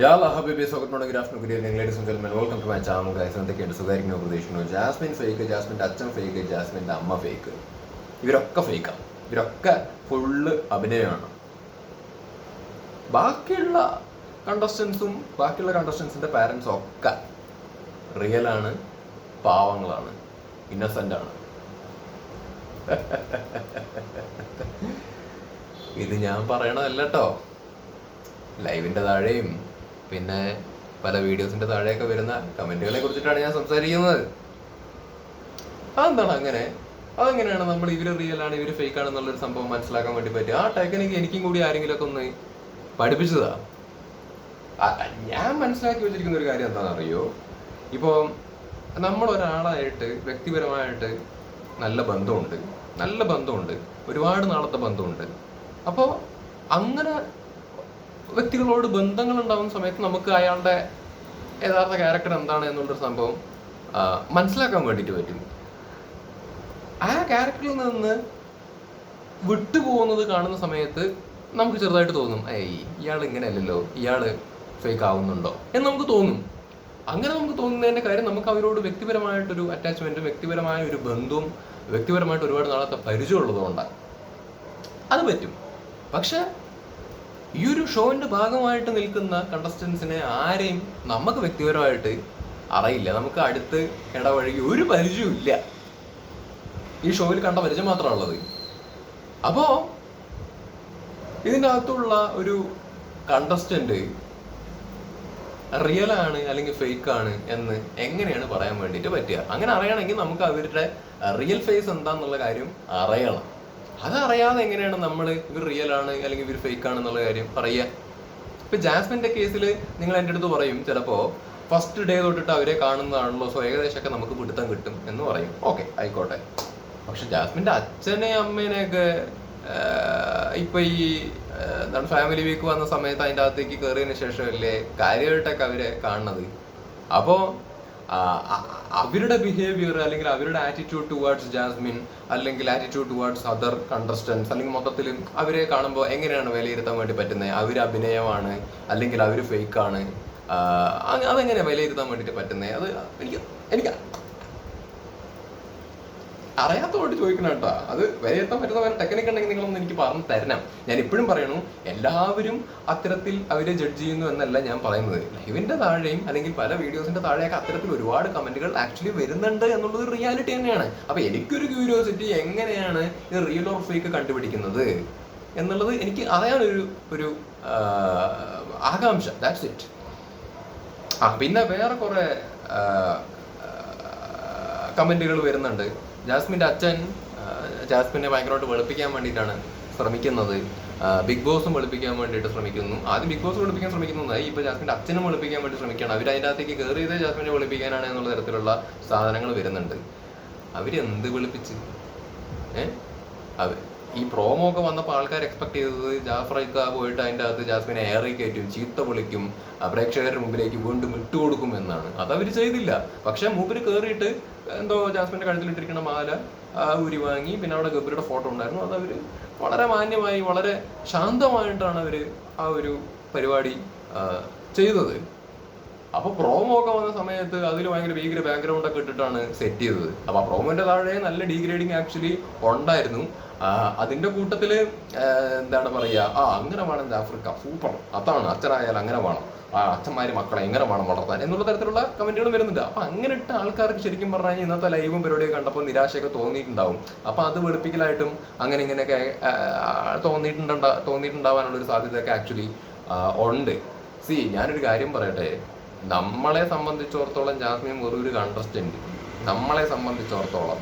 യാ ഹബീബി welcome to my channel guys Jasmin fake ജാസ്മിന്റെ അച്ഛൻ ഫേക്ക് ജാസ്മിന്റെ അമ്മ ഫേക്ക് ഇവരൊക്കെ ഫേക്കാണ് ഇവരൊക്കെ ഫുള്ള് അഭിനയമാണ്. ബാക്കിയുള്ള കണ്ടസ്റ്റൻസും ബാക്കിയുള്ള കണ്ടസ്റ്റൻസിന്റെ പാരൻസും ഒക്കെ റിയലാണ് പാവങ്ങളാണ് ഇന്നസെന്റ് ആണ്. ഇത് ഞാൻ പറയണതല്ല ലൈവിന്റെ താഴെയും പിന്നെ പല വീഡിയോസിന്റെ താഴെയൊക്കെ വരുന്ന കമന്റുകളെ കുറിച്ചിട്ടാണ് ഞാൻ സംസാരിക്കുന്നത്. അതെന്താണ് അങ്ങനെ? അതെങ്ങനെയാണ് നമ്മൾ ഇവർ റിയൽ ആണ് ഇവർ ഫേക്ക് ആണെന്നുള്ളൊരു സംഭവം മനസ്സിലാക്കാൻ വേണ്ടി പറ്റും ആ ടെക്നിക്ക് എനിക്കും കൂടി ആരെങ്കിലും ഒക്കെ ഒന്ന് പഠിപ്പിച്ചതാ. ഞാൻ മനസ്സിലാക്കി വെച്ചിരിക്കുന്ന ഒരു കാര്യം എന്താണെന്ന് അറിയോ ഇപ്പോൾ നമ്മൾ ഒരാളായിട്ട് വ്യക്തിപരമായിട്ട് നല്ല ബന്ധമുണ്ട്. നല്ല ബന്ധമുണ്ട്. ഒരുപാട് നാളത്തെ ബന്ധമുണ്ട്. അപ്പോൾ അങ്ങനെ വ്യക്തികളോട് ബന്ധങ്ങൾ ഉണ്ടാകുന്ന സമയത്ത് നമുക്ക് അയാളുടെ യഥാർത്ഥ ക്യാരക്ടർ എന്താണ് എന്നുള്ളൊരു സംഭവം മനസ്സിലാക്കാൻ വേണ്ടിയിട്ട് പറ്റും. ആ ക്യാരക്ടറിൽ നിന്ന് വിട്ടുപോകുന്നത് കാണുന്ന സമയത്ത് നമുക്ക് ചെറുതായിട്ട് തോന്നും ഏയ് ഇയാൾ ഇങ്ങനെയല്ലല്ലോ ഇയാൾ ഫേക്ക് ആവുന്നുണ്ടോ? എന്ന് നമുക്ക് തോന്നും. അങ്ങനെ നമുക്ക് തോന്നുന്നതിന്റെ കാര്യം നമുക്ക് അവരോട് വ്യക്തിപരമായിട്ടൊരു അറ്റാച്ച്മെന്റും വ്യക്തിപരമായ ഒരു ബന്ധവും വ്യക്തിപരമായിട്ട് ഒരുപാട് നാളത്തെ പരിചയമുള്ളതുകൊണ്ടാണ്. അത് പറ്റും. പക്ഷെ ഈ ഒരു ഷോവിന്റെ ഭാഗമായിട്ട് നിൽക്കുന്ന കണ്ടസ്റ്റൻസിനെ ആരെയും നമുക്ക് വ്യക്തിപരമായിട്ട് അറിയില്ല. നമുക്ക് അടുത്ത് ഇടവഴി ഒരു പരിചയമില്ല ഈ ഷോയിൽ കണ്ട പരിചയം മാത്രമാണ് ഉള്ളത്. അപ്പോ ഇതിന്റെ അകത്തുള്ള ഒരു കണ്ടസ്റ്റന്റ് റിയൽ ആണ് അല്ലെങ്കിൽ ഫേക്ക് ആണ് എന്ന് എങ്ങനെയാണ് പറയാൻ വേണ്ടിയിട്ട് പറ്റുക? അങ്ങനെ അറിയണമെങ്കിൽ നമുക്ക് അവരുടെ റിയൽ ഫേസ് എന്താന്നുള്ള കാര്യം അറിയണം. അതറിയാതെ എങ്ങനെയാണ് നമ്മൾ ഇവർ റിയൽ ആണ് അല്ലെങ്കിൽ ഇവർ ഫേക്ക് ആണ് എന്നുള്ള കാര്യം പറയുക. ഇപ്പൊ ജാസ്മിന്റെ കേസിൽ നിങ്ങൾ എന്റെ അടുത്ത് പറയും ചിലപ്പോ ഫസ്റ്റ് ഡേ തൊട്ടിട്ട് അവരെ കാണുന്നതാണല്ലോ സോ ഏകദേശമൊക്കെ നമുക്ക് പിടുത്തം കിട്ടും എന്ന് പറയും. ഓക്കെ ആയിക്കോട്ടെ. പക്ഷെ ജാസ്മിന്റെ അച്ഛനെ അമ്മേനെയൊക്കെ ഇപ്പൊ ഈ എന്താണ് ഫാമിലി വീക്ക് വന്ന സമയത്ത് അതിന്റെ അകത്തേക്ക് കയറിയതിന് ശേഷമല്ലേ കാര്യമായിട്ടൊക്കെ അവരെ കാണുന്നത്. അപ്പോ ആ, അ- അവരുടെ ബിഹേവിയർ അല്ലെങ്കിൽ അവരുടെ ആറ്റിറ്റ്യൂഡ് ടുവേർഡ്സ് ജാസ്മിൻ അല്ലെങ്കിൽ ആറ്റിറ്റ്യൂഡ് ടുവേർഡ്സ് അതർ കണ്ടസ്റ്റൻസ് അല്ലെങ്കിൽ മൊത്തത്തിൽ അവരെ കാണുമ്പോൾ എങ്ങനെയാണ് വിലയിരുത്താൻ വേണ്ടി പറ്റുന്നത് അവർ അഭിനയമാണ് അല്ലെങ്കിൽ അവർ ഫേക്ക് ആണ്. ആ, അതെങ്ങനെ വിലയിരുത്താൻ വേണ്ടിയിട്ട് പറ്റുന്നത് അത് എനിക്ക് എനിക്ക് അറിയാത്തതുകൊണ്ട് ചോദിക്കണം കേട്ടോ. അത് വിലയിരുത്താൻ പറ്റുന്ന വേറെ ടെക്നിക്ക് ഉണ്ടെങ്കിൽ നിങ്ങളൊന്ന് എനിക്ക് പറഞ്ഞു തരണം. ഞാൻ ഇപ്പോഴും പറയണു എല്ലാവരും അത്തരത്തിൽ അവരെ ജഡ്ജ് ചെയ്യുന്നു എന്നല്ല ഞാൻ പറയുന്നത്. ലൈവിന്റെ താഴെയും അല്ലെങ്കിൽ പല വീഡിയോസിന്റെ താഴെയൊക്കെ അത്തരത്തിൽ ഒരുപാട് കമന്റുകൾ ആക്ച്വലി വരുന്നുണ്ട് എന്നുള്ളത് റിയാലിറ്റി തന്നെയാണ്. അപ്പൊ എനിക്കൊരു ക്യൂരിയോസിറ്റി എങ്ങനെയാണ് ഇത് റിയൽ ഓർ ഫേക്ക് കണ്ടുപിടിക്കുന്നത് എന്നുള്ളത് എനിക്ക് അറിയാനൊരു ഒരു ഒരു ആകാംക്ഷ. ദാറ്റ്സ് ഇറ്റ് ആ പിന്നെ വേറെ കുറെ കമന്റുകൾ വരുന്നുണ്ട്. ജാസ്മിന്റെ അച്ഛൻ ജാസ്മിനെ ഭയങ്കരമായിട്ട് വെളുപ്പിക്കാൻ വേണ്ടിയിട്ടാണ് ശ്രമിക്കുന്നത്. ബിഗ് ബോസും വെളുപ്പിക്കാൻ വേണ്ടിയിട്ട് ശ്രമിക്കുന്നു. ആദ്യം ബിഗ് ബോസ് വെളുപ്പിക്കാൻ ശ്രമിക്കുന്നതായി ഇപ്പൊ ജാസ്മിന്റെ അച്ഛനും വെളുപ്പിക്കാൻ വേണ്ടി ശ്രമിക്കുകയാണ്. അവർ അതിന്റെ അകത്തേക്ക് കയറിയത് ജാസ്മിനെ വെളുപ്പിക്കാനാണ് എന്നുള്ള തരത്തിലുള്ള സാധനങ്ങൾ വരുന്നുണ്ട്. അവരെന്ത് വെളുപ്പിച്ച്? ഏ? ഈ പ്രോമോ ഒക്കെ വന്നപ്പോൾ ആൾക്കാർ എക്സ്പെക്ട് ചെയ്തത് ജാഫ്രൈക്ക പോയിട്ട് അതിന്റെ അകത്ത് ജാസ്മിനെ ഏറി കയറ്റും ചീത്ത വിളിക്കും പ്രേക്ഷകരുടെ മുമ്പിലേക്ക് വീണ്ടും ഇട്ടുകൊടുക്കും എന്നാണ്. അതവർ ചെയ്തില്ല. പക്ഷേ മൂപ്പര് കയറിയിട്ട് എന്തോ ജാസ്മിന്റെ കഴുത്തിലിട്ടിരിക്കുന്ന മാല ഊരി വാങ്ങി. പിന്നെ അവിടെ ഗബ്രിയുടെ ഫോട്ടോ ഉണ്ടായിരുന്നു. അത് അവർ വളരെ മാന്യമായി വളരെ ശാന്തമായിട്ടാണ് അവർ ആ ഒരു പരിപാടി ചെയ്തത്. അപ്പൊ പ്രോമോ ഒക്കെ വന്ന സമയത്ത് അതിൽ ഭയങ്കര ഭീകര ബാക്ക്ഗ്രൗണ്ട് ഒക്കെ ഇട്ടിട്ടാണ് സെറ്റ് ചെയ്തത്. അപ്പൊ ആ പ്രോമോന്റെ താഴെ നല്ല ഡീഗ്രേഡിങ് ആക്ച്വലി ഉണ്ടായിരുന്നു. അതിന്റെ കൂട്ടത്തിൽ എന്താണ് പറയാ ആ അങ്ങനെ വേണം ആഫ്രിക്ക സൂപ്പർ. അതാണ് അച്ഛനായാൽ അങ്ങനെ വേണം ആ അച്ഛന്മാരും മക്കളെ എങ്ങനെ വേണം വളർത്താൻ എന്നുള്ള തരത്തിലുള്ള കമന്റുകളും വരുന്നുണ്ട്. അപ്പൊ അങ്ങനെ ഇട്ട ആൾക്കാർക്ക് ശരിക്കും പറഞ്ഞു കഴിഞ്ഞാൽ ഇന്നത്തെ ലൈവും പരിപാടിയൊക്കെ കണ്ടപ്പോൾ നിരാശയൊക്കെ തോന്നിയിട്ടുണ്ടാവും. അപ്പൊ അത് വെളുപ്പിക്കലായിട്ടും അങ്ങനെ ഇങ്ങനെയൊക്കെ തോന്നിയിട്ടുണ്ടാ തോന്നിയിട്ടുണ്ടാവാനുള്ള ഒരു സാധ്യതയൊക്കെ ആക്ച്വലി ഉണ്ട്. സി ഞാനൊരു കാര്യം പറയട്ടെ. നമ്മളെ സംബന്ധിച്ചിടത്തോളം ജാസ്മിൻ വെറൊരു കണ്ടസ്റ്റന്റ് നമ്മളെ സംബന്ധിച്ചിടത്തോളം.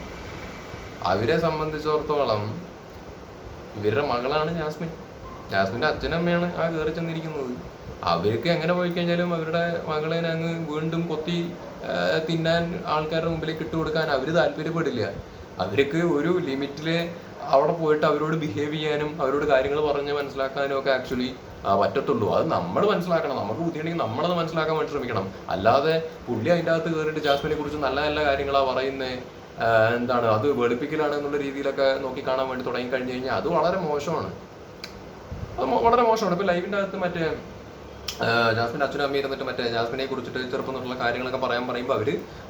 അവരെ സംബന്ധിച്ചിടത്തോളം ഇവരുടെ മകളാണ് ജാസ്മിൻ. ജാസ്മിന്റെ അച്ഛനമ്മയാണ് ആ കയറി ചെന്നിരിക്കുന്നത്. അവർക്ക് എങ്ങനെ പോയി കഴിഞ്ഞാലും അവരുടെ മകളെ അങ്ങ് വീണ്ടും കൊത്തി തിന്നാൻ ആൾക്കാരുടെ മുമ്പിലേക്ക് ഇട്ട് കൊടുക്കാൻ അവർ താല്പര്യപ്പെടില്ല. അവർക്ക് ഒരു ലിമിറ്റിൽ അവിടെ പോയിട്ട് അവരോട് ബിഹേവ് ചെയ്യാനും അവരോട് കാര്യങ്ങൾ പറഞ്ഞ് മനസ്സിലാക്കാനും ഒക്കെ ആക്ച്വലി പറ്റത്തുള്ളൂ. അത് നമ്മൾ മനസ്സിലാക്കണം. നമുക്ക് ബുദ്ധിയുണ്ടെങ്കിൽ നമ്മളത് മനസ്സിലാക്കാൻ വേണ്ടി ശ്രമിക്കണം. അല്ലാതെ പുള്ളി അതിന്റെ അകത്ത് കയറിയിട്ട് ജാസ്മിനെ കുറിച്ച് നല്ല നല്ല കാര്യങ്ങളാ പറയുന്നത് എന്താണ്? അത് വെളുപ്പിക്കലാണ് എന്നുള്ള രീതിയിലൊക്കെ നോക്കി കാണാൻ വേണ്ടി തുടങ്ങി കഴിഞ്ഞു കഴിഞ്ഞാൽ അത് വളരെ മോശമാണ്. അത് വളരെ മോശമാണ്. ഇപ്പൊ ലൈവിന്റെ അകത്ത് മറ്റേ ജാസ്മിൻ അച്ഛനും അമ്മയും ഇരുന്നിട്ട് മറ്റേ ജാസ്മിനെ കുറിച്ചിട്ട് ചെറുപ്പം തൊട്ടുള്ള കാര്യങ്ങളൊക്കെ പറയാൻ പറയുമ്പോൾ അവർ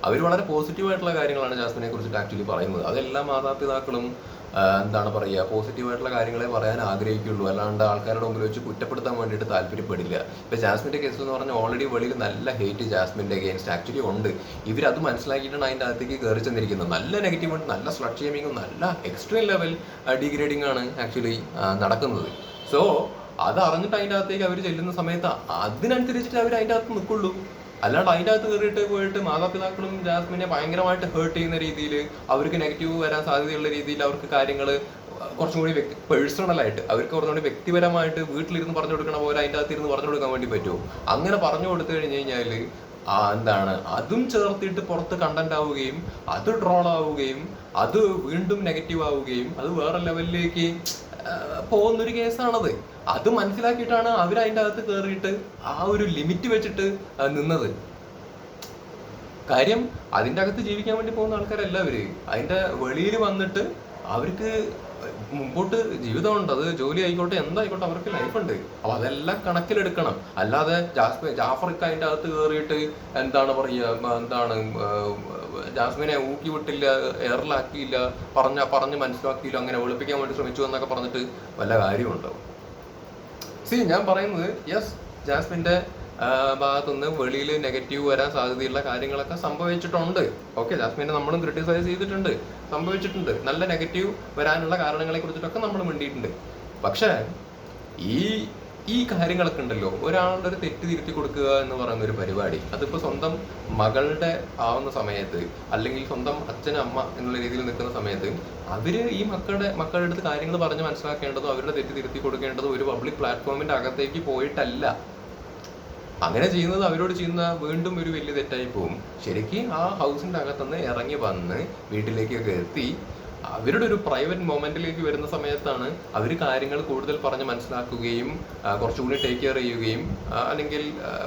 അവർ വളരെ പോസിറ്റീവ് ആയിട്ടുള്ള കാര്യങ്ങളാണ് ജാസ്മിനെ കുറിച്ചിട്ട് ആക്ച്വലി പറയുന്നത്. അതെല്ലാ മാതാപിതാക്കളും എന്താണ് പറയുക പോസിറ്റീവ് ആയിട്ടുള്ള കാര്യങ്ങളെ പറയാൻ ആഗ്രഹിക്കുള്ളൂ. അല്ലാണ്ട് ആൾക്കാരുടെ മുമ്പിൽ വെച്ച് കുറ്റപ്പെടുത്താൻ വേണ്ടിയിട്ട് താല്പര്യപ്പെടില്ല. ഇപ്പൊ ജാസ്മിന്റെ കേസ് എന്ന് പറഞ്ഞാൽ ഓൾറെഡി വെളിയിൽ നല്ല ഹേറ്റ് ജാസ്മിന്റെ അഗേൻസ്റ്റ് ആക്ച്വലി ഉണ്ട്. ഇവരത് മനസ്സിലാക്കിയിട്ടാണ് അതിന്റെ അകത്തേക്ക് കയറി ചെന്നിരിക്കുന്നത്. നല്ല നെഗറ്റീവ് ഉണ്ട് നല്ല സ്ലട്ട് ഷേമിങ്ങും നല്ല എക്സ്ട്രീം ലെവൽ ഡിഗ്രേഡിംഗ് ആണ് ആക്ച്വലി നടക്കുന്നത്. സോ അത് അറിഞ്ഞിട്ട് അതിന്റെ അകത്തേക്ക് അവർ ചെല്ലുന്ന സമയത്ത് അതിനനുസരിച്ചിട്ട് അവർ അതിന്റെ അകത്ത് നിൽക്കുള്ളൂ. അല്ലാണ്ട് അതിന്റെ അകത്ത് കയറിയിട്ട് പോയിട്ട് മാതാപിതാക്കളും ജാസ്മിനെ ഭയങ്കരമായിട്ട് ഹേർട്ട് ചെയ്യുന്ന രീതിയിൽ അവർക്ക് നെഗറ്റീവ് വരാൻ സാധ്യതയുള്ള രീതിയിൽ അവർക്ക് കാര്യങ്ങൾ കുറച്ചും കൂടി വ്യക്തി പേഴ്സണൽ ആയിട്ട് അവർക്ക് കുറച്ചുകൂടി വ്യക്തിപരമായിട്ട് വീട്ടിലിരുന്ന് പറഞ്ഞു കൊടുക്കണ പോലെ അതിന്റെ അകത്ത് ഇരുന്ന് പറഞ്ഞു കൊടുക്കാൻ വേണ്ടി പറ്റുമോ? അങ്ങനെ പറഞ്ഞു കൊടുത്തു കഴിഞ്ഞ് കഴിഞ്ഞാൽ എന്താണ് അതും ചേർത്തിട്ട് പുറത്ത് കണ്ടന്റ് ആവുകയും അത് ട്രോൾ ആവുകയും അത് വീണ്ടും നെഗറ്റീവ് ആവുകയും അത് വേറെ ലെവലിലേക്ക് പോകുന്നൊരു കേസാണത് അത് മനസ്സിലാക്കിയിട്ടാണ് അവർ അതിന്റെ അകത്ത് കയറിയിട്ട് ആ ഒരു ലിമിറ്റ് വെച്ചിട്ട് നിന്നത്. കാര്യം അതിന്റെ അകത്ത് ജീവിക്കാൻ വേണ്ടി പോകുന്ന ആൾക്കാരല്ല അവർ അതിന്റെ വെളിയിൽ വന്നിട്ട് അവർക്ക് മുമ്പോട്ട് ജീവിതമുണ്ട്. അത് ജോലി ആയിക്കോട്ടെ എന്തായിക്കോട്ടെ അവർക്ക് ലൈഫ് ഉണ്ട് അപ്പൊ അതെല്ലാം കണക്കിലെടുക്കണം. അല്ലാതെ ജാസ്മി ജാഫർക്ക് അതിന്റെ അകത്ത് കയറിയിട്ട് എന്താണ് പറയുക എന്താണ് ജാസ്മിനെ ഊക്കി വിട്ടില്ല എയറിലാക്കിയില്ല പറഞ്ഞ പറഞ്ഞ് മനസ്സിലാക്കിയില്ല അങ്ങനെ ഒളിപ്പിക്കാൻ വേണ്ടി ശ്രമിച്ചു എന്നൊക്കെ പറഞ്ഞിട്ട് വല്ല കാര്യമുണ്ടോ? സി ഞാൻ പറയുന്നത് യെസ് ജാസ്മിന്റെ ഭാഗത്തുനിന്ന് വെളിയിൽ നെഗറ്റീവ് വരാൻ സാധ്യതയുള്ള കാര്യങ്ങളൊക്കെ സംഭവിച്ചിട്ടുണ്ട്. ഓക്കെ ജാസ്മിനെ നമ്മളും ക്രിട്ടിസൈസ് ചെയ്തിട്ടുണ്ട്. സംഭവിച്ചിട്ടുണ്ട്. നല്ല നെഗറ്റീവ് വരാനുള്ള കാരണങ്ങളെ കുറിച്ചിട്ടൊക്കെ നമ്മൾ മിണ്ടിയിട്ടുണ്ട്. പക്ഷേ ഈ ഈ കാര്യങ്ങളൊക്കെ ഉണ്ടല്ലോ. ഒരാളുടെ ഒരു തെറ്റ് തിരുത്തി കൊടുക്കുക എന്ന് പറയുന്ന ഒരു പരിപാടി. അതിപ്പോ സ്വന്തം മകളുടെ ആവുന്ന സമയത്ത് അല്ലെങ്കിൽ സ്വന്തം അച്ഛൻ അമ്മ എന്നുള്ള രീതിയിൽ നിൽക്കുന്ന സമയത്ത് അവർ ഈ മക്കളുടെ മക്കളുടെ അടുത്ത് കാര്യങ്ങൾ പറഞ്ഞ് മനസ്സിലാക്കേണ്ടതും അവരുടെ തെറ്റ് തിരുത്തി കൊടുക്കേണ്ടതും ഒരു പബ്ലിക് പ്ലാറ്റ്ഫോമിന്റെ അകത്തേക്ക് പോയിട്ടല്ല. അങ്ങനെ ചെയ്യുന്നത് അവരോട് ചെയ്യുന്ന വീണ്ടും ഒരു വലിയ തെറ്റായി പോകും ശരിക്കും ആ ഹൗസിന്റെ അകത്തുനിന്ന് ഇറങ്ങി വന്ന് വീട്ടിലേക്കൊക്കെ എത്തി. അവരുടെ ഒരു പ്രൈവറ്റ് മൊമെന്റിലേക്ക് വരുന്ന സമയത്താണ് അവർ കാര്യങ്ങൾ കൂടുതൽ പറഞ്ഞ് മനസ്സിലാക്കുകയും കുറച്ചുകൂടി ടേക്ക് കെയർ ചെയ്യുകയും അല്ലെങ്കിൽ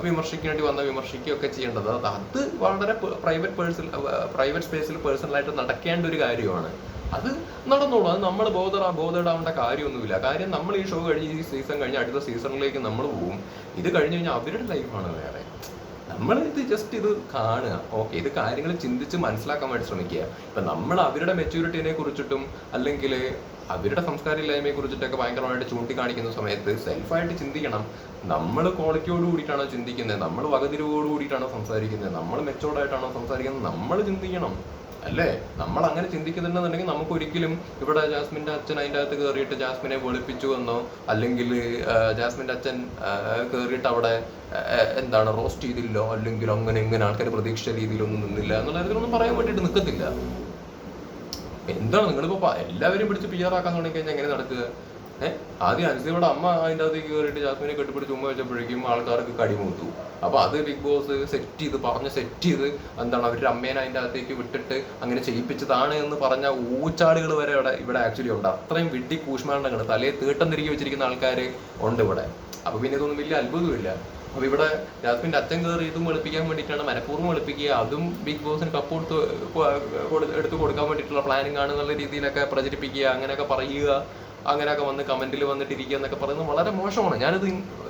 വിമർശിക്കേണ്ടി വന്ന വിമർശിക്കുകയൊക്കെ ചെയ്യേണ്ടത്. അത് വളരെ പ്രൈവറ്റ് പേഴ്സൺ പ്രൈവറ്റ് സ്പേസിൽ പേഴ്സണലായിട്ട് നടക്കേണ്ട ഒരു കാര്യമാണ്. അത് നടന്നോളൂ. അത് നമ്മൾ ബോധർ ബോധേടാവേണ്ട കാര്യമൊന്നുമില്ല. കാര്യം നമ്മൾ ഈ ഷോ കഴിഞ്ഞ് ഈ സീസൺ കഴിഞ്ഞ് അടുത്ത സീസണിലേക്ക് നമ്മൾ പോവും. ഇത് കഴിഞ്ഞ് കഴിഞ്ഞാൽ അവരുടെ ലൈഫാണ് വേറെ. നമ്മൾ ഇത് ജസ്റ്റ് ഇത് കാണുക. ഓക്കെ ഇത് കാര്യങ്ങൾ ചിന്തിച്ച് മനസ്സിലാക്കാൻ വേണ്ടി ശ്രമിക്കുക. ഇപ്പൊ നമ്മൾ അവരുടെ മെച്യൂരിറ്റിനെ കുറിച്ചിട്ടും അല്ലെങ്കിൽ അവരുടെ സംസ്കാരമില്ലായ്മയെ കുറിച്ചിട്ടൊക്കെ ഭയങ്കരമായിട്ട് ചൂണ്ടിക്കാണിക്കുന്ന സമയത്ത് സെൽഫായിട്ട് ചിന്തിക്കണം. നമ്മൾ ക്വാളിറ്റിയോട് കൂടിയിട്ടാണോ ചിന്തിക്കുന്നത്? നമ്മൾ വകതിരിവോട് കൂടിയിട്ടാണോ സംസാരിക്കുന്നത്? നമ്മൾ മെച്ചോർഡായിട്ടാണോ സംസാരിക്കുന്നത്? നമ്മൾ ചിന്തിക്കണം. അല്ലേ? നമ്മൾ അങ്ങനെ ചിന്തിക്കുന്നുണ്ടെന്നുണ്ടെങ്കിൽ നമുക്ക് ഒരിക്കലും ഇവിടെ ജാസ്മിന്റെ അച്ഛൻ അതിന്റെ അകത്ത് കയറിയിട്ട് ജാസ്മിനെ വെളുപ്പിച്ചു എന്നോ അല്ലെങ്കിൽ ജാസ്മിന്റെ അച്ഛൻ കയറിയിട്ട് അവിടെ എന്താണ് റോസ്റ്റ് ചെയ്തില്ലോ? അല്ലെങ്കിൽ അങ്ങനെ ഇങ്ങനെ ആൾക്കാർ പ്രതീക്ഷിച്ച രീതിയിലൊന്നും നിന്നില്ല എന്നുള്ള കാര്യത്തിലൊന്നും പറയാൻ വേണ്ടിയിട്ട് നിൽക്കത്തില്ല എന്താണ് നിങ്ങളിപ്പോ എല്ലാവരും പിടിച്ച് പി ആർ ആക്കാൻ തുടങ്ങി കഴിഞ്ഞാൽ എങ്ങനെ നടക്കുക? ഏഹ് ആദ്യം അൻസിയുടെ അമ്മ അതിന്റെ അകത്തേക്ക് കയറിയിട്ട് ജാസ്മിനെ കെട്ടിപ്പിടിച്ച് ഉമ്മ വെച്ചപ്പോഴേക്കും ആൾക്കാർക്ക് കടിമൂത്തു അപ്പൊ അത് ബിഗ് ബോസ് സെറ്റ് ചെയ്ത് പറഞ്ഞ് സെറ്റ് ചെയ്ത് എന്താണ് അവരുടെ അമ്മേനെ അതിന്റെ അകത്തേക്ക് വിട്ടിട്ട് അങ്ങനെ ചെയ്യിപ്പിച്ചതാണ് എന്ന് പറഞ്ഞ ഊച്ചാളുകൾ വരെ ഇവിടെ ഇവിടെ ആക്ച്വലി ഉണ്ട്. അത്രയും വിഡ്ഢി കൂഷ്മാണ്ടങ്ങൾ തലയെ തീട്ടം തിരികെ വെച്ചിരിക്കുന്ന ആൾക്കാർ ഉണ്ട് ഇവിടെ. അപ്പൊ പിന്നെ ഇതൊന്നും വലിയ അത്ഭുതമില്ല അപ്പൊ ഇവിടെ ജാസ്മിന്റെ അച്ഛൻ കയറി ഇതും വെളുപ്പിക്കാൻ വേണ്ടിയിട്ടാണ് മനഃപൂർവം വെളുപ്പിക്കുക. അതും ബിഗ് ബോസിന് കപ്പ് കൊടുത്ത് എടുത്ത് കൊടുക്കാൻ വേണ്ടിയിട്ടുള്ള പ്ലാനിങ് ആണെന്നുള്ള രീതിയിലൊക്കെ പ്രചരിപ്പിക്കുക അങ്ങനെയൊക്കെ പറയുക. അങ്ങനെയൊക്കെ വന്ന് കമന്റിൽ വന്നിട്ട് ഇരിക്കുക എന്നൊക്കെ പറയുന്നത് വളരെ മോശമാണ്. ഞാനിത്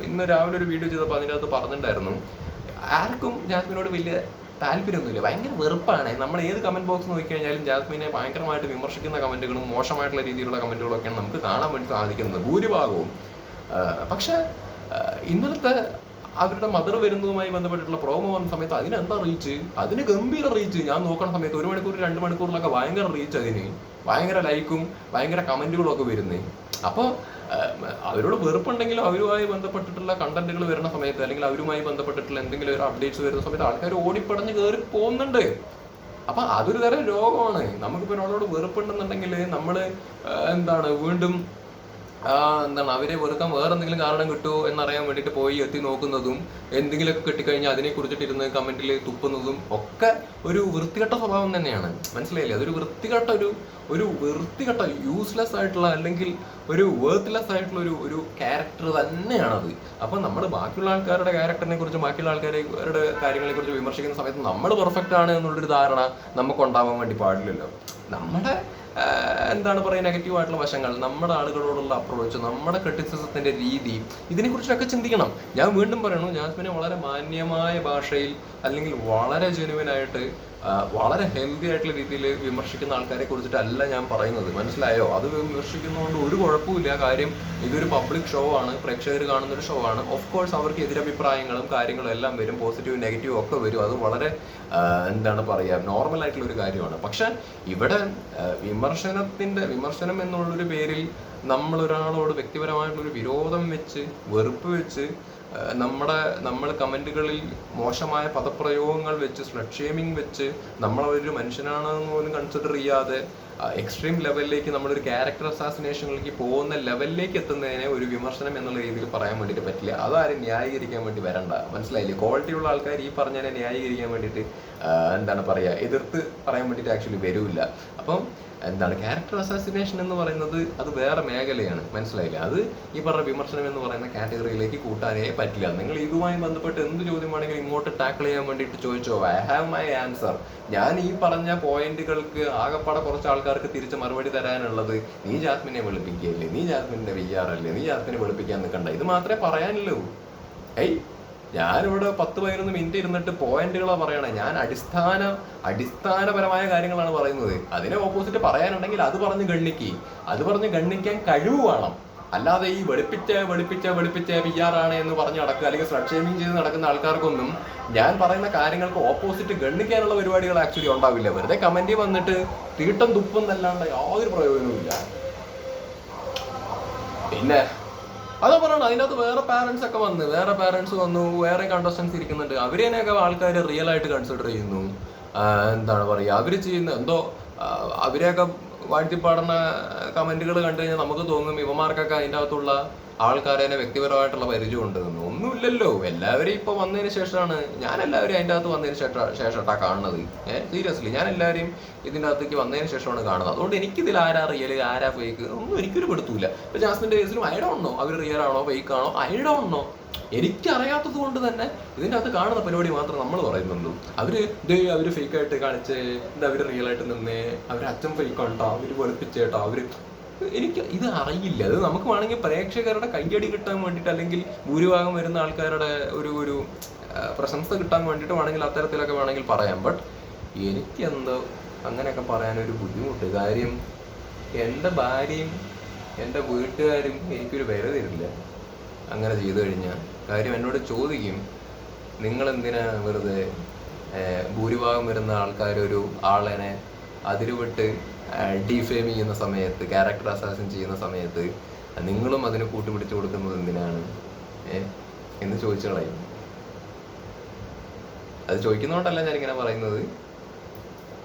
ഇന്ന് രാവിലെ ഒരു വീഡിയോ ചെയ്തപ്പോൾ അതിന്റെ അകത്ത് പറഞ്ഞിട്ടുണ്ടായിരുന്നു. ആർക്കും ജാസ്മിനോട് വലിയ താല്പര്യമൊന്നുമില്ല. ഭയങ്കര വെറുപ്പാണ്. നമ്മൾ ഏത് കമന്റ് ബോക്സ് നോക്കിക്കഴിഞ്ഞാലും ജാസ്മിനെ ഭയങ്കരമായിട്ട് വിമർശിക്കുന്ന കമന്റുകളും മോശമായിട്ടുള്ള രീതിയിലുള്ള കമന്റുകളും ഒക്കെയാണ് നമുക്ക് കാണാൻ വേണ്ടി സാധിക്കുന്നത്. ഭൂരിഭാഗവും. പക്ഷെ ഇന്നലത്തെ അവരുടെ മദർ വരുന്നതുമായി ബന്ധപ്പെട്ടിട്ടുള്ള പ്രോമോ വന്ന സമയത്ത് അതിനെന്താ റീച്ച് അതിന് ഗംഭീര റീച്ച് ഞാൻ നോക്കണ സമയത്ത് ഒരു മണിക്കൂർ രണ്ട് മണിക്കൂറിലൊക്കെ ഭയങ്കര റീച്ച് അതിന്. ഭയങ്കര ലൈക്കും ഭയങ്കര കമന്റുകളും ഒക്കെ വരുന്നത് അപ്പോൾ അവരോട് വെറുപ്പുണ്ടെങ്കിലും അവരുമായി ബന്ധപ്പെട്ടിട്ടുള്ള കണ്ടന്റുകൾ വരുന്ന സമയത്ത് അല്ലെങ്കിൽ അവരുമായി ബന്ധപ്പെട്ടിട്ടുള്ള എന്തെങ്കിലും ഒരു അപ്ഡേറ്റ്സ് വരുന്ന സമയത്ത് ആൾക്കാർ ഓടിപ്പടഞ്ഞ് കയറി പോകുന്നുണ്ട്. അപ്പൊ അതൊരു തരം രോഗമാണ്. നമുക്കിപ്പോ ഒരാളോട് വെറുപ്പുണ്ടെന്നുണ്ടെങ്കിൽ നമ്മൾ എന്താണ് വീണ്ടും എന്താണ് അവരെ വെറുക്കാൻ വേറെ എന്തെങ്കിലും കാരണം കിട്ടുമോ എന്നറിയാൻ വേണ്ടിയിട്ട് പോയി എത്തി നോക്കുന്നതും എന്തെങ്കിലുമൊക്കെ കിട്ടിക്കഴിഞ്ഞാൽ അതിനെ കുറിച്ചിട്ടിരുന്ന് കമന്റിൽ തുപ്പുന്നതും ഒക്കെ ഒരു വൃത്തികെട്ട സ്വഭാവം തന്നെയാണ്. മനസ്സിലായില്ലേ? അതൊരു വൃത്തികെട്ട ഒരു ഒരു വൃത്തികെട്ട യൂസ്ലെസ് ആയിട്ടുള്ള അല്ലെങ്കിൽ ഒരു വേർത്ത്ലെസ് ആയിട്ടുള്ള ഒരു ഒരു ക്യാരക്ടർ തന്നെയാണത്. അപ്പൊ നമ്മൾ ബാക്കിയുള്ള ആൾക്കാരുടെ ക്യാരക്ടറിനെ കുറിച്ച് ബാക്കിയുള്ള ആൾക്കാരുടെ കാര്യങ്ങളെ കുറിച്ച് വിമർശിക്കുന്ന സമയത്ത് നമ്മൾ പെർഫെക്റ്റ് ആണ് എന്നുള്ളൊരു ധാരണ നമുക്ക് ഉണ്ടാവാൻ വേണ്ടി പാടില്ലല്ലോ. നമ്മുടെ എന്താണ് പറയുക നെഗറ്റീവ് ആയിട്ടുള്ള വശങ്ങൾ നമ്മുടെ ആളുകളോടുള്ള അപ്രോച്ച് നമ്മുടെ ക്രിറ്റിസിസത്തിന്റെ രീതി ഇതിനെക്കുറിച്ചൊക്കെ ചിന്തിക്കണം. ഞാൻ വീണ്ടും പറയണു ജാസ്മിനെ വളരെ മാന്യമായ ഭാഷയിൽ അല്ലെങ്കിൽ വളരെ ജെനുവിനായിട്ട് വളരെ ഹെൽത്തി ആയിട്ടുള്ള രീതിയിൽ വിമർശിക്കുന്ന ആൾക്കാരെ കുറിച്ചിട്ടല്ല ഞാൻ പറയുന്നത്. മനസ്സിലായോ? അത് വിമർശിക്കുന്നതുകൊണ്ട് ഒരു കുഴപ്പമില്ല കാര്യം ഇതൊരു പബ്ലിക് ഷോ ആണ്. പ്രേക്ഷകർ കാണുന്ന ഒരു ഷോ ആണ്. ഓഫ് കോഴ്സ് അവർക്ക് എതിരഭിപ്രായങ്ങളും കാര്യങ്ങളും എല്ലാം വരും. പോസിറ്റീവ് നെഗറ്റീവ് ഒക്കെ വരും. അത് വളരെ എന്താണ് പറയുക നോർമൽ ആയിട്ടുള്ള ഒരു കാര്യമാണ്. പക്ഷെ ഇവിടെ വിമർശനത്തിന്റെ വിമർശനം എന്നുള്ളൊരു പേരിൽ നമ്മൾ ഒരാളോട് വ്യക്തിപരമായിട്ടുള്ള ഒരു വിരോധം വെച്ച് വെറുപ്പ് വെച്ച് നമ്മുടെ നമ്മൾ കമന്റുകളിൽ മോശമായ പദപ്രയോഗങ്ങൾ വെച്ച് സ്ലഡ് ഷേമിംഗ് വെച്ച് നമ്മളൊരു മനുഷ്യനാണെന്ന് പോലും കൺസിഡർ ചെയ്യാതെ എക്സ്ട്രീം ലെവലിലേക്ക് നമ്മളൊരു ക്യാരക്ടർ അസാസിനേഷനിലേക്ക് പോകുന്ന ലെവലിലേക്ക് എത്തുന്നതിനെ ഒരു വിമർശനം എന്നുള്ള രീതിയിൽ പറയാൻ വേണ്ടിയിട്ട് പറ്റില്ല. അതാരും ന്യായീകരിക്കാൻ വേണ്ടി വരണ്ട. മനസ്സിലായില്ലേ? ക്വാളിറ്റി ഉള്ള ആൾക്കാർ ഈ പറഞ്ഞതിനെ ന്യായീകരിക്കാൻ വേണ്ടിയിട്ട് എന്താണ് പറയുക എതിർത്ത് പറയാൻ വേണ്ടിയിട്ട് ആക്ച്വലി വരില്ല. അപ്പം എന്താണ് ക്യാരക്ടർ അസാസിനേഷൻ എന്ന് പറയുന്നത് അത് വേറെ മേഖലയാണ്. മനസ്സിലായില്ല? അത് ഈ പറഞ്ഞ വിമർശനം എന്ന് പറയുന്ന കാറ്റഗറിയിലേക്ക് കൂട്ടാനേ പറ്റില്ല. നിങ്ങൾ ഇതുമായി ബന്ധപ്പെട്ട് എന്ത് ചോദ്യം വേണമെങ്കിലും ഇങ്ങോട്ട് ടാക്കിൾ ചെയ്യാൻ വേണ്ടിയിട്ട് ചോദിച്ചോ? ഐ ഹാവ് മൈ ആൻസർ ഞാൻ ഈ പറഞ്ഞ പോയിന്റുകൾക്ക് ആകപ്പാടെ കുറച്ച് ആൾക്കാർക്ക് തിരിച്ച് മറുപടി തരാനുള്ളത് നീ ജാസ്മിനെ വെളുപ്പിക്കുകയല്ലേ? നീ ജാസ്മിനെ വിയ്യാറല്ലേ നീ ജാസ്മിനെ വെളുപ്പിക്കാൻ നിൽക്കണ്ട. ഇത് മാത്രമേ പറയാനുള്ളൂ. ഏയ് ഞാനിവിടെ പത്ത് പതിനൊന്ന് മിനിറ്റ് ഇരുന്നിട്ട് പോയിന്റുകളാ പറയണേ. ഞാൻ അടിസ്ഥാന അടിസ്ഥാനപരമായ കാര്യങ്ങളാണ് പറയുന്നത്. അതിനെ ഓപ്പോസിറ്റ് പറയാനുണ്ടെങ്കിൽ അത് പറഞ്ഞ് ഗണ്ണിക്ക്. അത് പറഞ്ഞ് ഗണ്ണിക്കാൻ കഴിവ് വേണം. അല്ലാതെ ഈ വെളുപ്പിച്ച വെളുപ്പിച്ച വെളുപ്പിച്ച പിയാറാണ് എന്ന് പറഞ്ഞ് നടക്കുക അല്ലെങ്കിൽ സ്ലഡ് ഷേമിങ് ചെയ്ത് നടക്കുന്ന ആൾക്കാർക്കൊന്നും ഞാൻ പറയുന്ന കാര്യങ്ങൾക്ക് ഓപ്പോസിറ്റ് ഗണ്ണിക്കാനുള്ള പരിപാടികൾ ആക്ച്വലി ഉണ്ടാവില്ല. വെറുതെ കമന്റ് വന്നിട്ട് തീട്ടം തുപ്പം എന്നല്ലാണ്ട് യാതൊരു പ്രയോജനവുമില്ല. പിന്നെ അതാ പറയണം അതിനകത്ത് വേറെ പാരന്റ്സ് ഒക്കെ വന്ന് വേറെ പാരന്റ്സ് വന്നു വേറെ കണ്ടസ്റ്റൻസ് ഇരിക്കുന്നുണ്ട്. അവരെയൊക്കെ ആൾക്കാർ റിയൽ ആയിട്ട് കൺസിഡർ ചെയ്യുന്നു. എന്താണ് പറയുക അവർ ചെയ്യുന്ന എന്തോ അവരെയൊക്കെ വാഴ്ത്തിപ്പാടുന്ന കമന്റുകൾ കണ്ടു കഴിഞ്ഞാൽ നമുക്ക് തോന്നും ഇവമാർക്കൊക്കെ അതിന്റെ അകത്തുള്ള ആൾക്കാരെ വ്യക്തിപരമായിട്ടുള്ള പരിചയം ഉണ്ടെന്ന് ഒന്നുമില്ലല്ലോ. എല്ലാവരും ഇപ്പൊ വന്നതിന് ശേഷമാണ്. ഞാൻ എല്ലാവരും അതിന്റെ അകത്ത് വന്നതിന് ശേഷം ശേഷമാട്ടാ കാണുന്നത്. ഏഹ് സീരിയസ്ലി ഞാൻ എല്ലാവരും ഇതിന്റെ അകത്തേക്ക് വന്നതിന് ശേഷമാണ് കാണുന്നത്. അതുകൊണ്ട് എനിക്കിതിൽ ആരാ റിയൽ ആരാ ഫേക്ക് ഒന്നും എനിക്കൊരു പെടുത്തൂല ഇപ്പൊ ജാസ്മിന്റെ കേസിലും ഐ ഡോണ്ട് നോ അവർ റിയൽ ആണോ ഫേക്ക് ആണോ? ഐ ഡോണ്ട് നോ എനിക്കറിയാത്തത് കൊണ്ട് തന്നെ ഇതിന്റെ അകത്ത് കാണുന്ന പരിപാടി മാത്രം നമ്മൾ പറയുന്നുള്ളൂ. അവർ ദേ അവർ ഫേക്ക് ആയിട്ട് കാണിച്ച് ഇത് അവർ റിയൽ ആയിട്ട് നിന്നേ അവർ അച്ഛൻ കേട്ടോ അവർ വെളുപ്പിച്ചേട്ടോ അവർ എനിക്ക് ഇത് അറിയില്ല. അത് നമുക്ക് വേണമെങ്കിൽ പ്രേക്ഷകരുടെ കയ്യടി കിട്ടാൻ വേണ്ടിയിട്ട് അല്ലെങ്കിൽ ഭൂരിഭാഗം വരുന്ന ആൾക്കാരുടെ ഒരു ഒരു പ്രശംസ കിട്ടാൻ വേണ്ടിയിട്ട് വേണമെങ്കിൽ അത്തരത്തിലൊക്കെ വേണമെങ്കിൽ പറയാം. ബട്ട് എനിക്ക് എന്തോ അങ്ങനെയൊക്കെ പറയാനൊരു ബുദ്ധിമുട്ട്. കാര്യം എന്റെ ഭാര്യയും എന്റെ വീട്ടുകാരും എനിക്കൊരു വില തരില്ല അങ്ങനെ ചെയ്തു കഴിഞ്ഞാൽ. കാര്യം എന്നോട് ചോദിക്കും നിങ്ങൾ എന്തിനാ വെറുതെ ഭൂരിഭാഗം വരുന്ന ആൾക്കാരൊരു ആളിനെ അതിരുവിട്ട് ഡിഫെയിം ചെയ്യുന്ന സമയത്ത് ക്യാരക്ടർ അസാസിൻ ചെയ്യുന്ന സമയത്ത് നിങ്ങളും അതിന് കൂട്ടുപിടിച്ച് കൊടുക്കുന്നത് എന്തിനാണ്? എന്ന് ചോദിച്ചു കളയും. അത് ചോദിക്കുന്നതുകൊണ്ടല്ല ഞാനിങ്ങനെ പറയുന്നത്.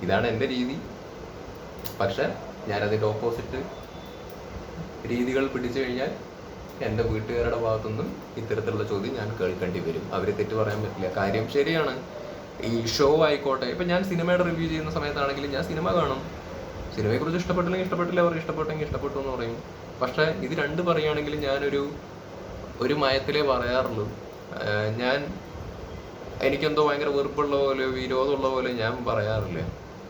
ഇതാണ് എന്റെ രീതി. പക്ഷെ ഞാനതിന്റെ ഓപ്പോസിറ്റ് രീതികൾ പിടിച്ചു കഴിഞ്ഞാൽ എന്റെ വീട്ടുകാരുടെ ഭാഗത്തുനിന്നും ഇത്തരത്തിലുള്ള ചോദ്യം ഞാൻ കേൾക്കേണ്ടി വരും. അവരെ തെറ്റ് പറയാൻ പറ്റില്ല. കാര്യം ശരിയാണ്. ഈ ഷോ ആയിക്കോട്ടെ. ഇപ്പം ഞാൻ സിനിമയുടെ റിവ്യൂ ചെയ്യുന്ന സമയത്താണെങ്കിലും ഞാൻ സിനിമ കാണും. സിനിമയെക്കുറിച്ച് ഇഷ്ടപ്പെട്ടില്ലെങ്കിൽ ഇഷ്ടപ്പെട്ടില്ല അവർ ഇഷ്ടപ്പെട്ടെങ്കിൽ ഇഷ്ടപ്പെട്ടു എന്ന് പറയും. പക്ഷേ ഇത് രണ്ട് പറയുകയാണെങ്കിൽ ഞാനൊരു ഒരു മയത്തിലേ പറയാറുള്ളൂ. ഞാൻ എനിക്കെന്തോ ഭയങ്കര വെറുപ്പുള്ള പോലെ വിരോധമുള്ള പോലെ ഞാൻ പറയാറില്ല.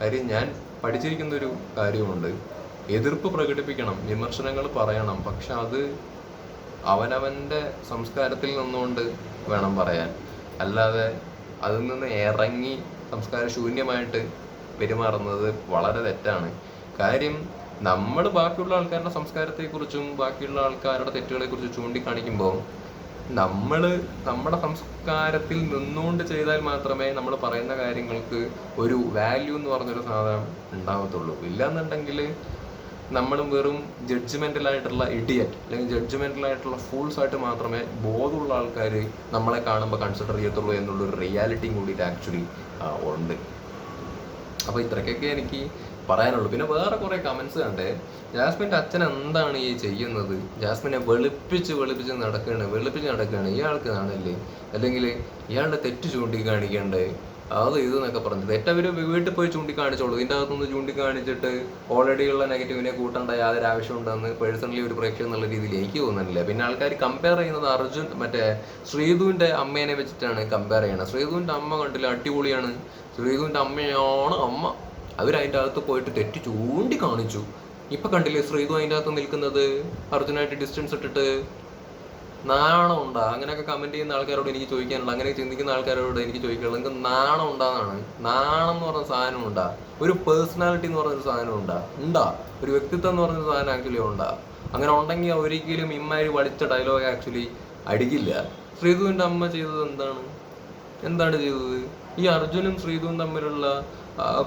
കാര്യം ഞാൻ പഠിച്ചിരിക്കുന്ന ഒരു കാര്യമുണ്ട്. എതിർപ്പ് പ്രകടിപ്പിക്കണം വിമർശനങ്ങൾ പറയണം പക്ഷെ അത് അവനവന്റെ സംസ്കാരത്തിൽ നിന്നുകൊണ്ട് വേണം പറയാൻ. അല്ലാതെ അതിൽ നിന്ന് ഇറങ്ങി സംസ്കാര ശൂന്യമായിട്ട് പെരുമാറുന്നത് വളരെ തെറ്റാണ്. കാര്യം നമ്മൾ ബാക്കിയുള്ള ആൾക്കാരുടെ സംസ്കാരത്തെക്കുറിച്ചും ബാക്കിയുള്ള ആൾക്കാരുടെ തെറ്റുകളെക്കുറിച്ചും ചൂണ്ടിക്കാണിക്കുമ്പോൾ നമ്മൾ നമ്മുടെ സംസ്കാരത്തിൽ നിന്നുകൊണ്ട് ചെയ്താൽ മാത്രമേ നമ്മൾ പറയുന്ന കാര്യങ്ങൾക്ക് ഒരു വാല്യൂ എന്ന് പറഞ്ഞൊരു സാധനം ഉണ്ടാവത്തുള്ളൂ. ഇല്ലാന്നുണ്ടെങ്കിൽ നമ്മളും വെറും ജഡ്ജ്മെന്റലായിട്ടുള്ള ഇഡിയറ്റ് അല്ലെങ്കിൽ ജഡ്ജ്മെന്റലായിട്ടുള്ള ആയിട്ട് മാത്രമേ ബോധമുള്ള ആൾക്കാർ നമ്മളെ കാണുമ്പോൾ കൺസിഡർ ചെയ്യത്തുള്ളൂ എന്നുള്ളൊരു റിയാലിറ്റിയും കൂടിയിട്ട് ആക്ച്വലി ഉണ്ട്. അപ്പോൾ ഇത്രയ്ക്കൊക്കെ എനിക്ക് പറയാനുള്ളൂ. പിന്നെ വേറെ കുറേ കമന്റ്സ് കണ്ടേ. ജാസ്മിന്റെ അച്ഛൻ എന്താണ് ഈ ചെയ്യുന്നത്? ജാസ്മിനെ വെളുപ്പിച്ച് വെളുപ്പിച്ച് നടക്കുകയാണ് വെളുപ്പിച്ച് നടക്കുകയാണ് ഇയാൾക്ക് നാണല്ലേ? അല്ലെങ്കിൽ ഇയാളുടെ തെറ്റ് ചൂണ്ടിക്കാണിക്കണ്ടേ? അത് ഇത് എന്നൊക്കെ പറഞ്ഞു തെറ്റവര് വീട്ടിൽ പോയി ചൂണ്ടിക്കാണിച്ചോളൂ. ഇതിന്റെ അകത്തുനിന്ന് ചൂണ്ടിക്കാണിച്ചിട്ട് ഓൾറെഡി ഉള്ള നെഗറ്റീവിനെ കൂട്ടേണ്ട യാതൊരു ആവശ്യമുണ്ടെന്ന് പേഴ്സണലി ഒരു പ്രേക്ഷകൻ എന്നുള്ള രീതിയിൽ എനിക്ക് തോന്നുന്നില്ല. പിന്നെ ആൾക്കാർ കമ്പയർ ചെയ്യുന്നത് അർജുൻ മറ്റേ ശ്രീധുവിന്റെ അമ്മേനെ വെച്ചിട്ടാണ് കമ്പയർ ചെയ്യണത് ശ്രീധുവിന്റെ അമ്മ കണ്ടില്ല? അടിപൊളിയാണ്. ശ്രീധുവിന്റെ അമ്മയാണ് അമ്മ. അവർ അതിന്റെ അകത്ത് പോയിട്ട് തെറ്റ് ചൂണ്ടിക്കാണിച്ചു. ഇപ്പൊ കണ്ടില്ലേ ശ്രീധു അതിന്റെ അകത്ത് നിൽക്കുന്നത്? അർജുനായിട്ട് ഡിസ്റ്റൻസ് ഇട്ടിട്ട്. നാണം ഉണ്ടാ അങ്ങനെയൊക്കെ കമന്റ് ചെയ്യുന്ന ആൾക്കാരോട് എനിക്ക് ചോദിക്കാനുള്ള അങ്ങനെ ചിന്തിക്കുന്ന ആൾക്കാരോട് എനിക്ക് ചോദിക്കാനുള്ളത് നിങ്ങൾക്ക് നാണം ഉണ്ടാന്നാണ് നാണം എന്ന് പറഞ്ഞ സാധനം ഉണ്ടാ ഒരു പേഴ്സണാലിറ്റി എന്ന് പറഞ്ഞൊരു സാധനം ഉണ്ടാ? ഉണ്ടാ ഒരു വ്യക്തിത്വം എന്ന് പറഞ്ഞൊരു സാധനം ആക്ച്വലി ഉണ്ടാ? അങ്ങനെ ഉണ്ടെങ്കിൽ ഒരിക്കലും ഇമ്മാരി വളിച്ച ഡയലോഗ് ആക്ച്വലി അടിക്കില്ല. ശ്രീധുവിന്റെ അമ്മ ചെയ്തത് എന്താണ്? എന്താണ് ചെയ്തത്? ഈ അർജുനും ശ്രീധുവും തമ്മിലുള്ള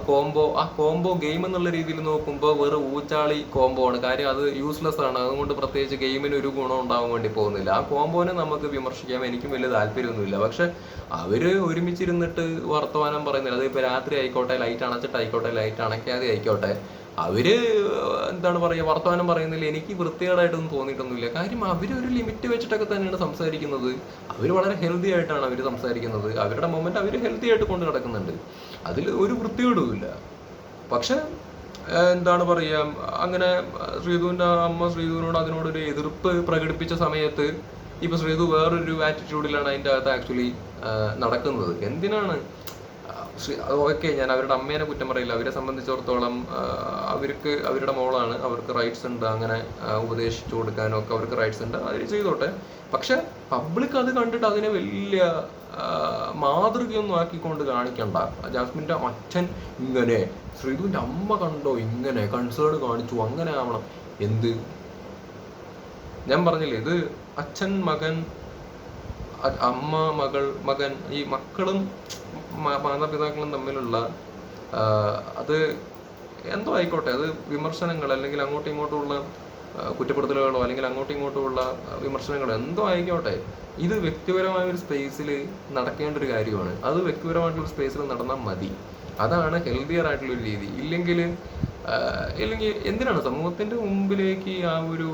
കോംബോ ആ കോംബോ ഗെയിം എന്നുള്ള രീതിയിൽ നോക്കുമ്പോൾ വെറും ഊച്ചാളി കോംബോ ആണ്. കാര്യം അത് യൂസ്ലെസ് ആണ്. അതുകൊണ്ട് പ്രത്യേകിച്ച് ഗെയിമിന് ഒരു ഗുണം ഉണ്ടാവാൻ വേണ്ടി പോകുന്നില്ല. ആ കോംബോനെ നമുക്ക് വിമർശിക്കാം. എനിക്കും വലിയ താല്പര്യമൊന്നുമില്ല. പക്ഷെ അവർ ഒരുമിച്ചിരുന്നിട്ട് വർത്തമാനം പറയുന്നില്ല. അതിപ്പോ രാത്രി ആയിക്കോട്ടെ ലൈറ്റ് അണച്ചിട്ട് ആയിക്കോട്ടെ ലൈറ്റ് അണയ്ക്കാതെ ആയിക്കോട്ടെ. അവർ എന്താണ് പറയുക വർത്തമാനം പറയുന്നില്ല. എനിക്ക് വൃത്തികേടായിട്ടൊന്നും തോന്നിയിട്ടൊന്നുമില്ല. കാര്യം അവർ ഒരു ലിമിറ്റ് വെച്ചിട്ടൊക്കെ തന്നെയാണ് സംസാരിക്കുന്നത്. അവർ വളരെ ഹെൽത്തി ആയിട്ടാണ് അവർ സംസാരിക്കുന്നത്. അവരുടെ മൊമെന്റ് അവർ ഹെൽത്തി ആയിട്ട് കൊണ്ട് നടക്കുന്നുണ്ട്. അതിൽ ഒരു വൃത്തികേടുമില്ല. പക്ഷെ എന്താണ് പറയുക അങ്ങനെ ശ്രീധുവിന്റെ അമ്മ ശ്രീധുവിനോട് അതിനോടൊരു എതിർപ്പ് പ്രകടിപ്പിച്ച സമയത്ത് ഇപ്പൊ ശ്രീധു വേറൊരു ആറ്റിറ്റ്യൂഡിലാണ് അതിന്റെ അകത്ത് ആക്ച്വലി നടക്കുന്നത്. എന്തിനാണ്? ഓക്കെ ഞാൻ അവരുടെ അമ്മേനെ കുറ്റം പറയില്ല. അവരെ സംബന്ധിച്ചിടത്തോളം അവർക്ക് അവരുടെ മോളാണ്. അവർക്ക് റൈറ്റ്സ് ഉണ്ട്. അങ്ങനെ ഉപദേശിച്ചു കൊടുക്കാനോ ഒക്കെ അവർക്ക് റൈറ്റ്സ് ഉണ്ട്. അവർ ചെയ്തോട്ടെ. പക്ഷെ പബ്ലിക് അത് കണ്ടിട്ട് അതിനെ വലിയ മാതൃകയൊന്നും ആക്കിക്കൊണ്ട് കാണിക്കണ്ട. ജാസ്മിന്റെ അച്ഛൻ ഇങ്ങനെ ശ്രീധുവിന്റെ അമ്മ കണ്ടോ? ഇങ്ങനെ കൺസേൺ കാണിച്ചു. അങ്ങനെ ആവണം. എന്ത്? ഞാൻ പറഞ്ഞില്ലേ ഇത് അച്ഛൻ മകൻ അമ്മ മകൾ മകൻ ഈ മക്കളും മാതാപിതാക്കളും തമ്മിലുള്ള അത് എന്തോ ആയിക്കോട്ടെ അത് വിമർശനങ്ങൾ അല്ലെങ്കിൽ അങ്ങോട്ടും ഇങ്ങോട്ടുമുള്ള കുറ്റപ്പെടുത്തലുകളോ അല്ലെങ്കിൽ അങ്ങോട്ടും ഇങ്ങോട്ടുമുള്ള വിമർശനങ്ങളോ എന്തോ ആയിക്കോട്ടെ ഇത് വ്യക്തിപരമായ ഒരു സ്പേസിൽ നടക്കേണ്ട ഒരു കാര്യമാണ്. അത് വ്യക്തിപരമായിട്ടുള്ള ഒരു സ്പേസിൽ നടന്നാൽ മതി. അതാണ് ഹെൽത്തിയർ ആയിട്ടുള്ള ഒരു രീതി. ഇല്ലെങ്കിൽ അല്ലെങ്കിൽ എന്തിനാണ് സമൂഹത്തിന്റെ മുമ്പിലേക്ക് ആ ഒരു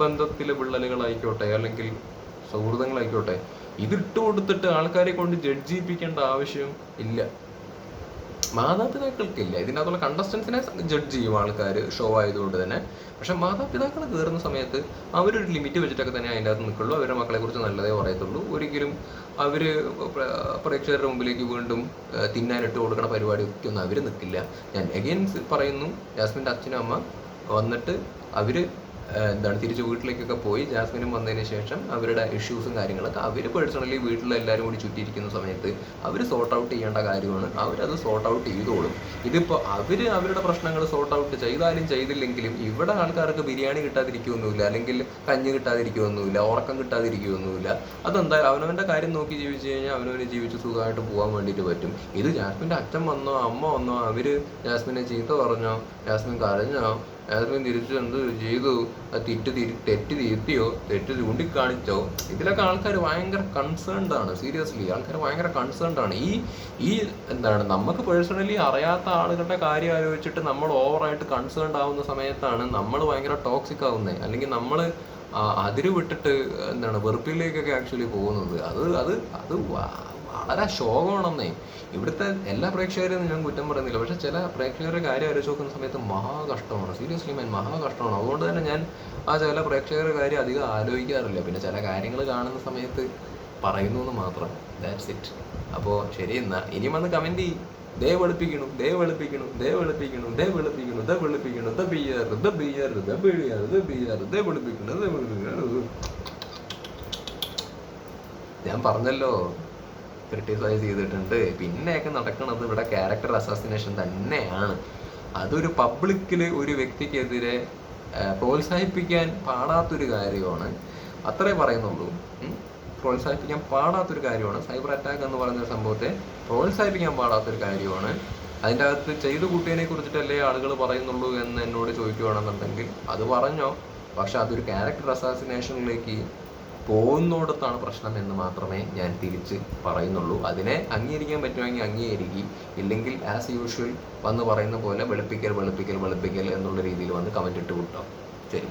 ബന്ധത്തിലെ വിള്ളലുകളായിക്കോട്ടെ അല്ലെങ്കിൽ സൗഹൃദങ്ങളായിക്കോട്ടെ ഇതിട്ട് കൊടുത്തിട്ട് ആൾക്കാരെ കൊണ്ട് ജഡ്ജ് ചെയ്യിപ്പിക്കേണ്ട ആവശ്യം ഇല്ല. മാതാപിതാക്കൾക്കില്ല. ഇതിനകത്തുള്ള കണ്ടസ്റ്റൻസിനെ ജഡ്ജ് ചെയ്യും ആൾക്കാർ ഷോ ആയതുകൊണ്ട് തന്നെ. പക്ഷെ മാതാപിതാക്കൾ കയറുന്ന സമയത്ത് അവരൊരു ലിമിറ്റ് വെച്ചിട്ടൊക്കെ തന്നെ അതിന്റെ അകത്ത് നിൽക്കുള്ളൂ. അവരുടെ മക്കളെ കുറിച്ച് നല്ലതേ പറയത്തുള്ളൂ. ഒരിക്കലും അവർ പ്രേക്ഷകരുടെ മുമ്പിലേക്ക് വീണ്ടും തിന്നാനിട്ട് കൊടുക്കുന്ന പരിപാടിയൊക്കെ ഒന്നും അവർ നിൽക്കില്ല. ഞാൻ എഗെയിൻ പറയുന്നു. ജാസ്മിന്റെ അച്ഛനും അമ്മ വന്നിട്ട് അവർ എന്താണ് തിരിച്ച് വീട്ടിലേക്കൊക്കെ പോയി ജാസ്മിനും വന്നതിന് ശേഷം അവരുടെ ഇഷ്യൂസും കാര്യങ്ങളൊക്കെ അവർ പേഴ്സണലി വീട്ടിലെല്ലാവരും കൂടി ചുറ്റിയിരിക്കുന്ന സമയത്ത് അവർ സോർട്ട് ഔട്ട് ചെയ്യേണ്ട കാര്യമാണ്. അവരത് സോർട്ട് ഔട്ട് ചെയ്തോളും. ഇതിപ്പോൾ അവർ അവരുടെ പ്രശ്നങ്ങൾ സോർട്ട് ഔട്ട് ചെയ്താലും ചെയ്തില്ലെങ്കിലും ഇവിടെ ആൾക്കാർക്ക് ബിരിയാണി കിട്ടാതിരിക്കുകയൊന്നുമില്ല അല്ലെങ്കിൽ കഞ്ഞി കിട്ടാതിരിക്കുകയൊന്നുമില്ല ഉറക്കം കിട്ടാതിരിക്കുകയൊന്നുമില്ല അതെന്തായാലും അവനവന്റെ കാര്യം നോക്കി ജീവിച്ചു കഴിഞ്ഞാൽ അവനവന് ജീവിച്ച് സുഖമായിട്ട് പോകാൻ വേണ്ടിയിട്ട് പറ്റും. ഇത് ജാസ്മിന്റെ അച്ഛൻ വന്നോ അമ്മ വന്നോ അവർ ജാസ്മിനെ ചീത്ത പറഞ്ഞോ ജാസ്മിൻ കരഞ്ഞോ ജാസ്മിൻ തിരിച്ചു എന്ത് ചെയ്തു? അത് തെറ്റ് തിരി തെറ്റ് തിരുത്തിയോ? തെറ്റ് ചൂണ്ടിക്കാണിച്ചോ? ഇതിലൊക്കെ ആൾക്കാർ ഭയങ്കര കൺസേൺഡ് ആണ് സീരിയസ്ലി ആൾക്കാർ ഭയങ്കര കൺസേൺഡ് ആണ്. ഈ ഈ എന്താണ് നമുക്ക് പേഴ്സണലി അറിയാത്ത ആളുകളുടെ കാര്യം ആലോചിച്ചിട്ട് നമ്മൾ ഓവറായിട്ട് കൺസേൺഡ് ആവുന്ന സമയത്താണ് നമ്മൾ ഭയങ്കര ടോക്സിക് ആവുന്നത് അല്ലെങ്കിൽ നമ്മൾ അതിര് വിട്ടിട്ട് എന്താണ് വെറുപ്പിലേക്കൊക്കെ ആക്ച്വലി പോകുന്നത്. അത് അത് അത് വളരെ ശോകമാണെന്നേ ഇവിടുത്തെ എല്ലാ പ്രേക്ഷകരെയും ഞാൻ കുറ്റം പറയുന്നില്ല. പക്ഷെ ചില പ്രേക്ഷകരുടെ കാര്യം ആലോചിച്ച് നോക്കുന്ന സമയത്ത് മഹാ കഷ്ടമാണ്. സീരിയസ്ലി മാൻ മഹാ കഷ്ടമാണ്. അതുകൊണ്ട് തന്നെ ഞാൻ ആ ചില പ്രേക്ഷകരുടെ കാര്യം അധികം ആലോചിക്കാറില്ല. പിന്നെ ചില കാര്യങ്ങൾ കാണുന്ന സമയത്ത് പറയുന്നു എന്ന് മാത്രം. ദാറ്റ്സ് ഇറ്റ് അപ്പോൾ ശരി എന്നാ. ഇനി വന്ന് കമന്റ് ചെയ്യും. ദേ വെളുപ്പിക്കണം ദേ വെളുപ്പിക്കണം ദേ വെളുപ്പിക്കണം ദേ വെളുപ്പിക്കണം ദ വെളുപ്പിക്കണം the bear the bear the bear the bear ദേ വെളുപ്പിക്കണം ദേ വെളുപ്പിക്കണം ഞാൻ പറഞ്ഞല്ലോ. ക്രിട്ടിസൈസ് ചെയ്തിട്ടുണ്ട്. പിന്നെയൊക്കെ നടക്കുന്നത് ഇവിടെ ക്യാരക്ടർ അസാസിനേഷൻ തന്നെയാണ്. അതൊരു പബ്ലിക്കിൽ ഒരു വ്യക്തിക്കെതിരെ പ്രോത്സാഹിപ്പിക്കാൻ പാടാത്തൊരു കാര്യമാണ്. അത്രേ പറയുന്നുള്ളൂ. പ്രോത്സാഹിപ്പിക്കാൻ പാടാത്തൊരു കാര്യമാണ്. സൈബർ അറ്റാക്ക് എന്ന് പറയുന്ന ഒരു സംഭവത്തെ പ്രോത്സാഹിപ്പിക്കാൻ പാടാത്തൊരു കാര്യമാണ്. അതിന്റെ അകത്ത് ചെയ്തു കൂട്ടിയതിനെ കുറിച്ചിട്ടല്ലേ ആളുകൾ പറയുന്നുള്ളൂ എന്ന് എന്നോട് ചോദിക്കുകയാണെന്നുണ്ടെങ്കിൽ അത് പറഞ്ഞോ. പക്ഷെ അതൊരു ക്യാരക്ടർ അസാസിനേഷനിലേക്ക് പോകുന്നിടത്താണ് പ്രശ്നം എന്ന് മാത്രമേ ഞാൻ തിരിച്ച് പറയുന്നുള്ളൂ. അതിനെ അംഗീകരിക്കാൻ പറ്റുമെങ്കിൽ അംഗീകരിക്കും. ഇല്ലെങ്കിൽ ആസ് യൂഷ്വൽ വന്ന് പറയുന്ന പോലെ വെളുപ്പിക്കൽ വെളുപ്പിക്കൽ വെളുപ്പിക്കൽ എന്നുള്ള രീതിയിൽ വന്ന് കമന്റ് ഇട്ട് വിട്ടോ. ശരി.